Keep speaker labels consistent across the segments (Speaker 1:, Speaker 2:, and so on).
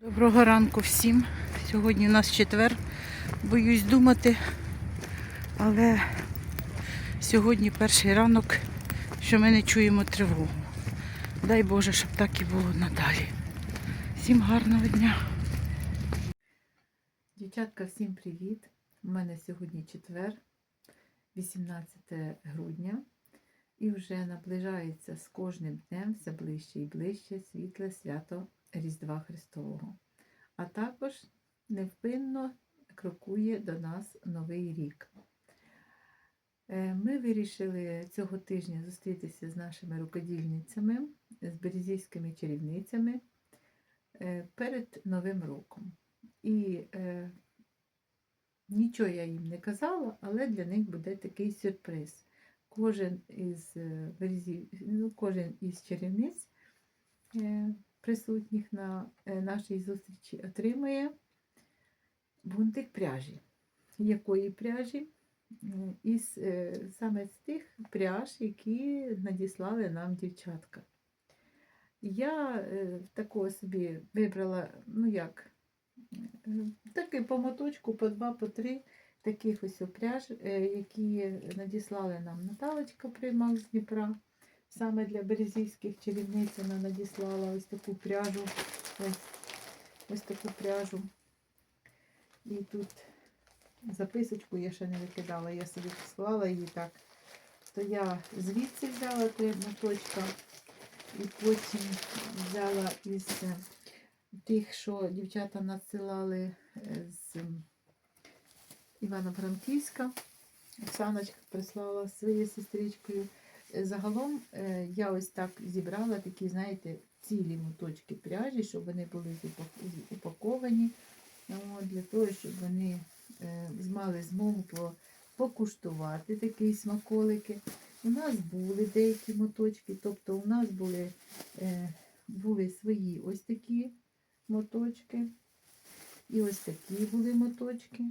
Speaker 1: Доброго ранку всім. Сьогодні у нас четвер. Боюсь думати, але сьогодні перший ранок, що ми не чуємо тривогу. Дай Боже, щоб так і було надалі. Всім гарного дня. Дівчатка, всім привіт. У мене сьогодні четвер, 18 грудня. І вже наближається з кожним днем все ближче і ближче світле свято Різдва Христового. А також невпинно крокує до нас Новий рік. Е, Ми вирішили цього тижня зустрітися з нашими рукодільницями, з березівськими чарівницями е, перед Новим роком. І е, нічого я їм не казала, але для них буде такий сюрприз. Кожен із ну, кожен із чарівниць присутніх на е, нашій зустрічі отримує бунтик пряжі. Якої пряжі? Із е, саме з тих пряж, які надіслали нам дівчатка. Я е, такого собі вибрала, ну як, такий по моточку, по два, по три таких ось пряж, які надіслали нам Наталочка приймав з Дніпра. Саме для березівських чарівниць вона надіслала ось таку пряжу. Ось, ось таку пряжу. І тут записочку я ще не викидала, я собі склала її так. То я звідси взяла три моточка і потім взяла із е, тих, що дівчата надсилали е, з Івано-Франківська. Оксаночка прислала своєю сестричкою. Загалом е, я ось так зібрала такі, знаєте, цілі моточки пряжі, щоб вони були упаковані, для того, щоб вони е, мали змогу покуштувати такі смаколики. У нас були деякі моточки, тобто у нас були, е, були свої ось такі моточки. І ось такі були моточки.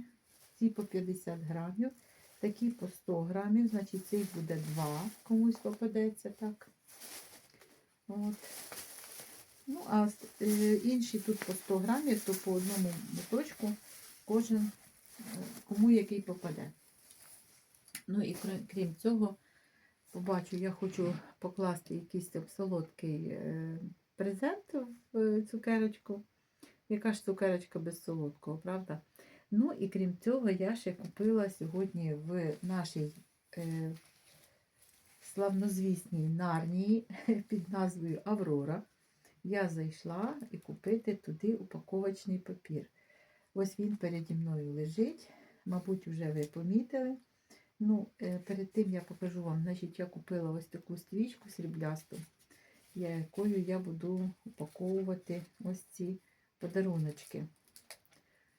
Speaker 1: Ці по 50 грамів, такі по 100 грамів, значить цих буде два, комусь попадеться так. От. Ну, а е, інші тут по 100 грамів, то по одному моточку кожен, е, кому який попаде. Ну і крім, цього, побачу, я хочу покласти якийсь солодкий е, презент в цукерочку. Яка ж цукерочка без солодкого, правда? Ну і крім цього, я ще купила сьогодні в нашій е, славнозвісній нарнії під назвою Аврора. Я зайшла і купити туди упаковочний папір. Ось він переді мною лежить. Мабуть, вже ви помітили. Ну, е, перед тим я покажу вам, значить, я купила ось таку стрічку сріблясту, якою я буду упаковувати ось ці подаруночки.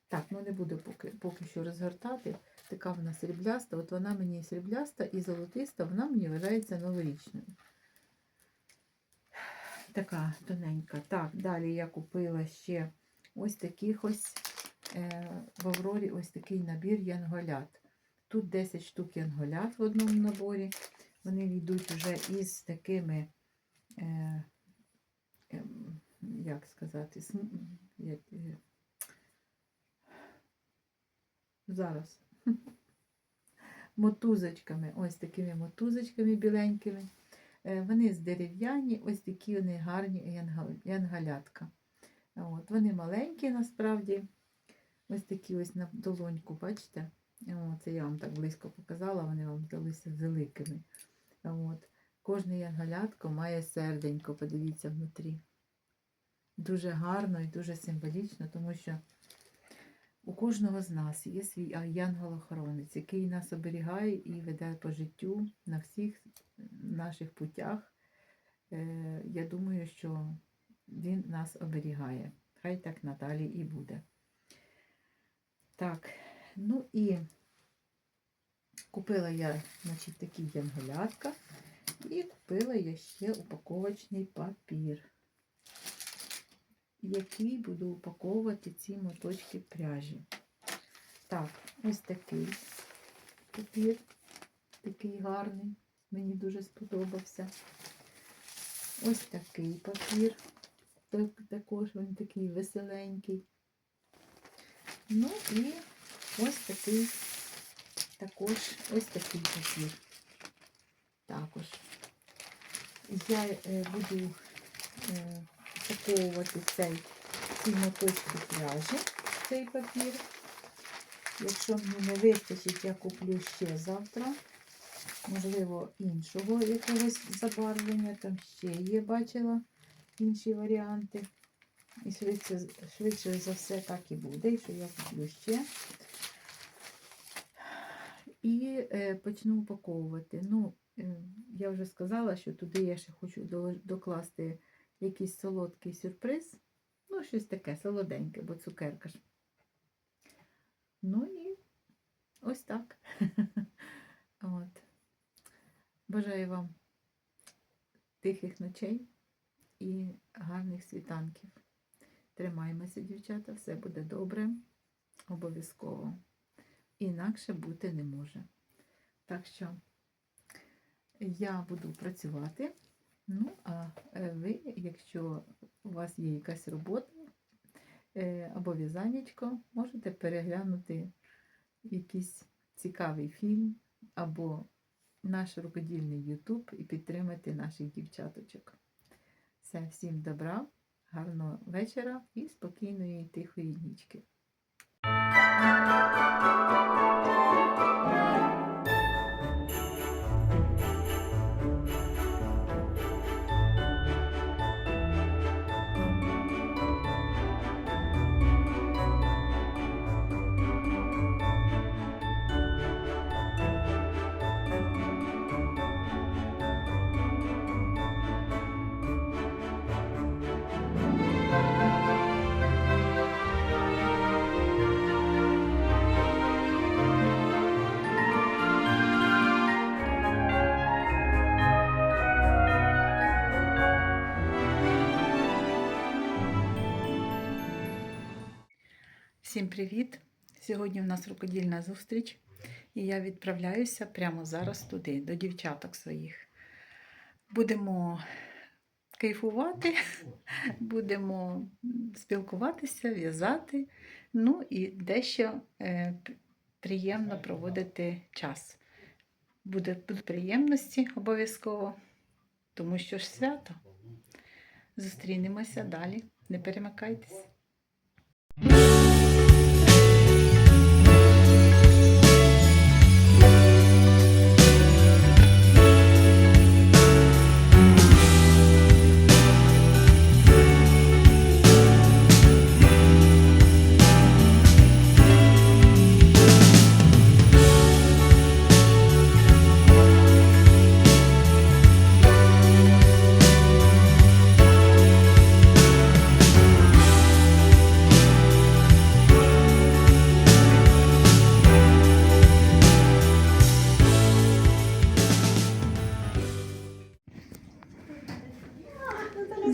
Speaker 1: Так, ну не буду поки, поки що розгортати. Така вона срібляста. От вона мені срібляста і золотиста, вона мені вважається новорічною. Така тоненька. Так, далі я купила ще ось таких ось е, в Аврорі ось такий набір янголят. Тут 10 штук янголят в одному наборі. Вони йдуть вже із такими, е, ем, як сказати, як, е, зараз. Мотузочками, ось такими мотузочками біленькими. Е, Вони з дерев'яні, ось такі вони гарні янгал- янгалятка. От, вони маленькі насправді. Ось такі ось на долоньку, бачите? Це я вам так близько показала, вони вам здалися великими. От. Кожне янгалятко має серденько, подивіться внутрі. Дуже гарно і дуже символічно, тому що у кожного з нас є свій янгол-охоронець, який нас оберігає і веде по життю на всіх наших путях. Е, я думаю, що він нас оберігає. Хай так надалі і буде. Так, ну і купила я, значить, такі янголятка. І купила я ще упаковочний папір, який буду упаковувати ці моточки пряжі. Так, ось такий папір, такий гарний, мені дуже сподобався. Ось такий папір. так, також він такий веселенький. Ну і ось такий, також ось такий папір. Також. Я е, буду е, упаковувати цей ці пряжі, цей папір. Якщо мені не вистачить, я куплю ще завтра. Можливо, іншого якогось забарвлення. Там ще є, бачила інші варіанти. І швидше, швидше за все так і буде, і що я куплю ще. І е, почну упаковувати. Ну, е, я вже сказала, що туди я ще хочу докласти якийсь солодкий сюрприз. Ну, щось таке солоденьке, бо цукерка ж. Ну і ось так. От. Бажаю вам тихих ночей і гарних світанків. Тримаймося, дівчата, все буде добре, обов'язково. Інакше бути не може. Так що я буду працювати. Ну, а е, ви, якщо у вас є якась робота е, або в'язанечко, можете переглянути якийсь цікавий фільм або наш рукодільний YouTube і підтримати наших дівчаточок. Все, всім добра, гарного вечора і спокійної тихої нічки. Всім привіт! Сьогодні у нас рукодільна зустріч, і я відправляюся прямо зараз туди, до дівчаток своїх. Будемо кайфувати, будемо спілкуватися, в'язати, ну і дещо е, приємно проводити час. Буде, приємності обов'язково, тому що ж свято. Зустрінемося далі. Не перемикайтесь.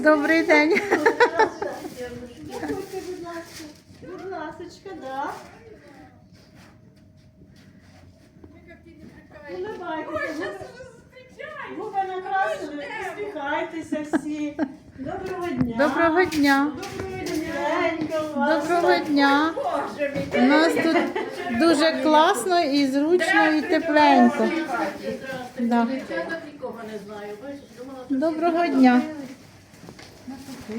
Speaker 1: Добрий день.
Speaker 2: Заходьте, будь ласка. Будь ласочка, да. Улыбайтеся. Губи накрасили, усміхайтеся всі. Доброго дня.
Speaker 1: Доброго дня.
Speaker 2: Доброго
Speaker 1: дня. У нас тут дуже класно і зручно, і тепленько. Да. Доброго дня.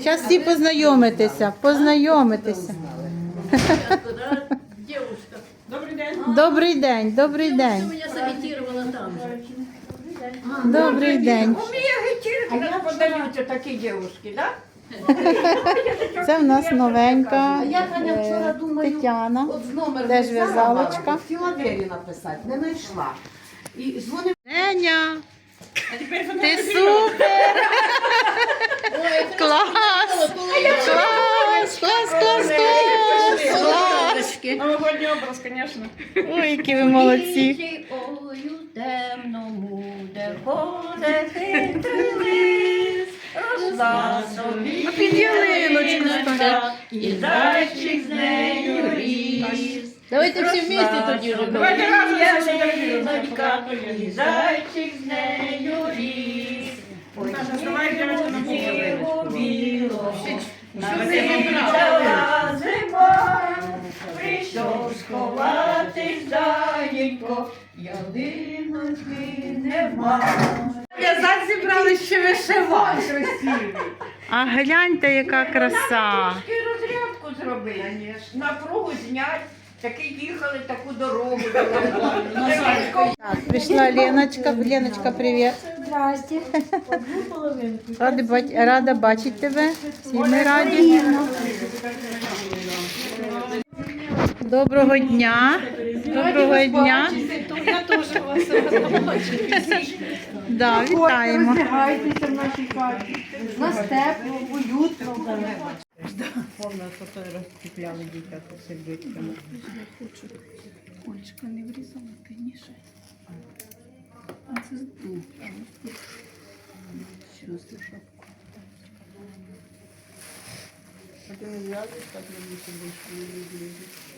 Speaker 1: Зараз всі познайомитися, познайомитися.
Speaker 3: Девушка,
Speaker 2: Добрий день.
Speaker 1: Добрий день, добрий
Speaker 3: ты
Speaker 1: день.
Speaker 3: меня сагитировала там же.
Speaker 1: Добрий день.
Speaker 4: А я подаються такі дівчатки, да?
Speaker 1: Це в нас новенька
Speaker 4: А я Таня вчора
Speaker 1: е,
Speaker 4: думаю,
Speaker 1: Тетяна.
Speaker 4: от з номер
Speaker 1: Теж
Speaker 4: взяла,
Speaker 1: в'язалочка.
Speaker 4: мала, Філаделі написати, не знайшла. І дзвонив,
Speaker 2: А тепер
Speaker 1: ти супер! Клас! Клас! Клас, клас, клас! Клас!
Speaker 2: Новогодній образ, звісно.
Speaker 1: Ой, які ви молодці!
Speaker 3: Ой, у темному, де ходить хитрий лис, росла собі
Speaker 1: А під ялиночку
Speaker 3: і зайчик з нею ріс.
Speaker 1: Давайте всі вместе тоді
Speaker 2: Давайте разом
Speaker 3: і зайчик з нею ріс.
Speaker 2: На
Speaker 3: біло, біло,
Speaker 5: Прийшла зима, прийшов сховатись даєнько, ялиночки нема.
Speaker 4: В'язати зібрали ще вишивати.
Speaker 1: А гляньте, яка краса.
Speaker 5: Трошки розрядку зробили, напругу знять. Таки їхали таку дорогу.
Speaker 1: Так, прийшла Леночка. Леночка, привіт.
Speaker 6: Здрасте.
Speaker 1: Рада, бать- рада бачити тебе. Всі ми раді. Доброго дня. Доброго дня.
Speaker 2: Я теж вас
Speaker 1: Да, вітаємо.
Speaker 6: Роздягайтеся в нашій хаті. У нас тепло, уютно.
Speaker 2: да. Повна фото розціпляли дітя по сердечками. Кольчика не врізала, ти не шесть. А це
Speaker 1: з двох. Що з шапку?
Speaker 3: А ти не в'язуєш, так не більше більше не в'язуєш.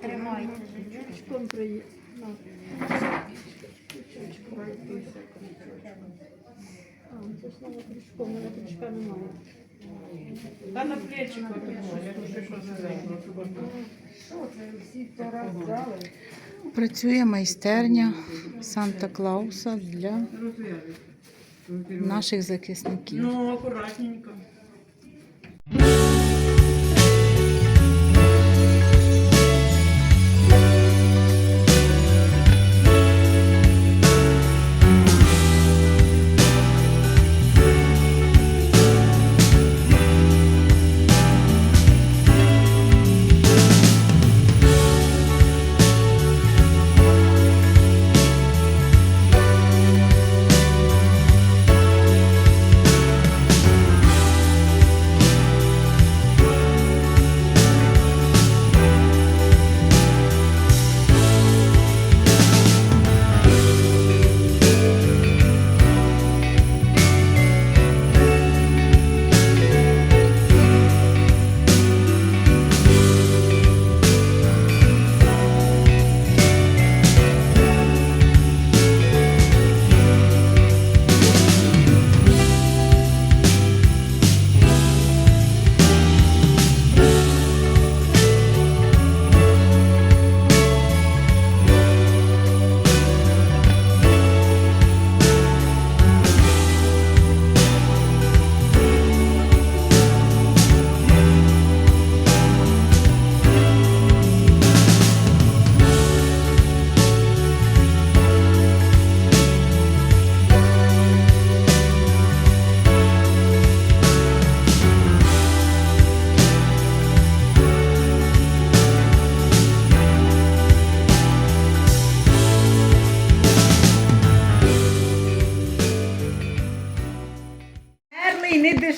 Speaker 6: Тримайте жилеточку.
Speaker 2: Та на плечику
Speaker 1: Працює майстерня Санта Клауса для наших захисників.
Speaker 2: Ну, акуратненько.
Speaker 4: Bye.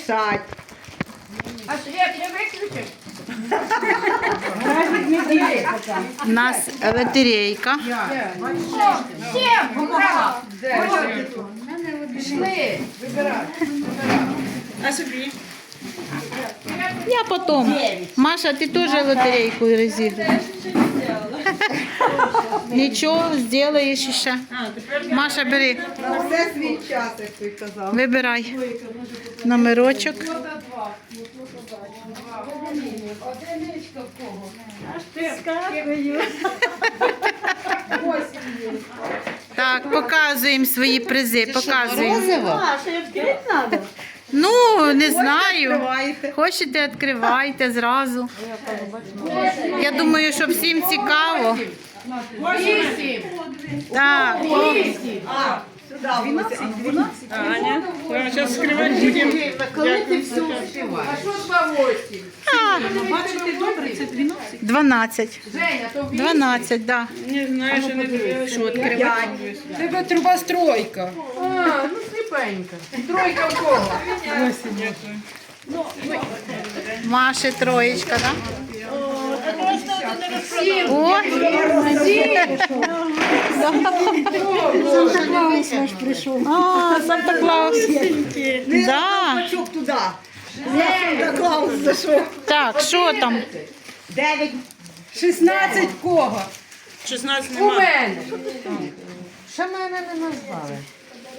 Speaker 4: Не.
Speaker 5: А світ не виключиш?
Speaker 1: У нас лотерейка.
Speaker 5: Всім! Ура!
Speaker 4: Пішли.
Speaker 2: А собі?
Speaker 1: Я потом. Маша, ти теж лотерейку розігруєш. Нічого, зробиш ще.
Speaker 2: А, тепер
Speaker 1: Маша, бери,
Speaker 4: Все свій час, як ти казав.
Speaker 1: вибирай номерочок. Так, показуємо свої призи. Показуємо.
Speaker 6: А, що відкрити треба?
Speaker 1: Ну, не знаю. Хочете, відкривайте зразу. Я думаю, що всім цікаво.
Speaker 5: Вісім!
Speaker 1: Так.
Speaker 2: Аня. Зараз скривати будемо.
Speaker 4: Коли ти все успіваєш? А що два восім?
Speaker 2: Бачите, добре, це 12.
Speaker 1: 12.
Speaker 4: Женя, то
Speaker 1: 12, так.
Speaker 2: Не знаю, що не. Що, відкривати?
Speaker 3: Тебе труба стройка.
Speaker 4: А, ну сліпенька. Тройка в кого?
Speaker 1: Маші троєчка, так?
Speaker 7: О, Санта-Клаус наш прийшов. а, Санта Клаус. Да. Так, що там?
Speaker 6: 16 кого?
Speaker 2: 16
Speaker 6: У мене.
Speaker 4: Ще мене не назвали.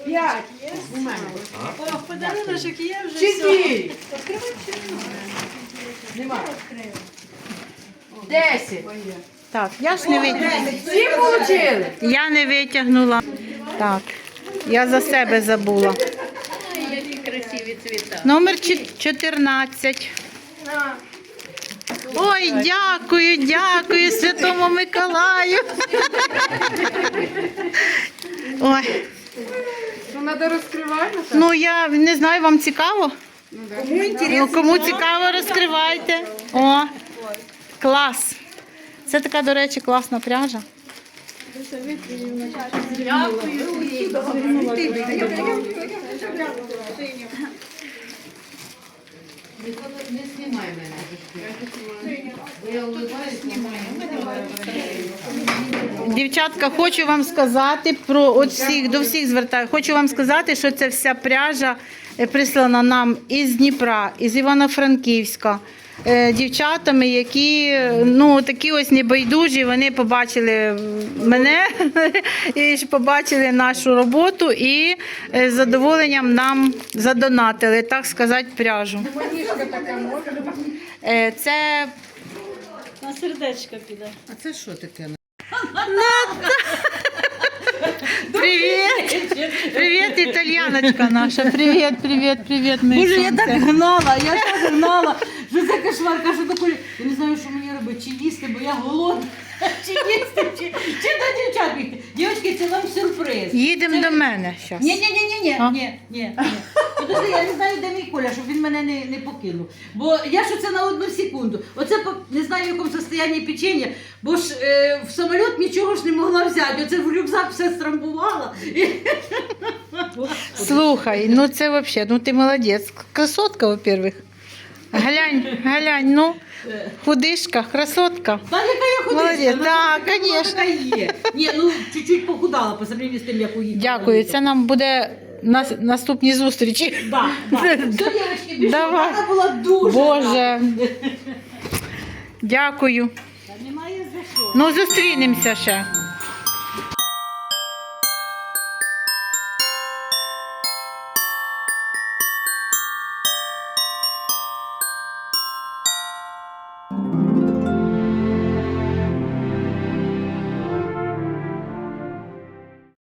Speaker 6: 5.
Speaker 2: О, подарунок є вже.
Speaker 6: 4. Нема. 10.
Speaker 7: Так, я ж не витягнула.
Speaker 6: Всі получили?
Speaker 7: Я не витягнула. Так, я за себе забула.
Speaker 2: Які красиві цвіта.
Speaker 7: Номер чі- 14. Ой, дякую, дякую Святому Миколаю. Ой,
Speaker 6: треба розкривати?
Speaker 7: ну я не знаю, вам цікаво? Ну, кому цікаво, розкривайте. О, клас. Це така, до речі, класна пряжа.
Speaker 4: Не знімай мене. Я улыбаюсь,
Speaker 7: Дівчатка, хочу вам сказати про от всіх до всіх звертаю. Хочу вам сказати, що ця вся пряжа е, прислана нам із Дніпра, із Івано-Франківська. Е, Дівчатами, які ну такі ось небайдужі, вони побачили мене і побачили нашу роботу і е, з задоволенням нам задонатили, так сказати, пряжу. Е, Це
Speaker 2: На сердечко піде.
Speaker 4: А це що таке?
Speaker 7: Привіт! Привіт, італіяночка наша. Привіт, привіт, привіт,
Speaker 5: Боже, я так гнала, я так гнала, що це кошмар, кажу до Колі, я не знаю, що мені робити, чи їсти, бо я голодна, чи їсти, чи, чи до дівчат бігти. Дівчатки, це вам сюрприз.
Speaker 7: Їдемо до мене зараз.
Speaker 5: Ні, ні, ні, ні, ні,
Speaker 7: А?
Speaker 5: ні, ні, ні. Подожди, я не знаю, де мій Коля, щоб він мене не, не покинув. Бо я ж це на одну секунду. Оце по- не знаю, в якому состоянні печення, бо ж е, в самоліт нічого ж не могла взяти. Оце в рюкзак все страмбувала.
Speaker 7: Слухай, ну це взагалі, ну ти молодець. Красотка, во-первых. Глянь, глянь, ну, худишка, красотка.
Speaker 5: Та яка я?
Speaker 7: Молодець, да, конечно.
Speaker 5: є. Ні, ну чуть-чуть похудала по сравнению з тим, як уїхала.
Speaker 7: Дякую, це нам буде на наступні зустрічі.
Speaker 5: Да, да. Все, дівчатки, більше
Speaker 7: Давай.
Speaker 5: вона була дуже.
Speaker 7: Боже. Дякую.
Speaker 5: Та Немає за що.
Speaker 7: Ну, зустрінемося ще.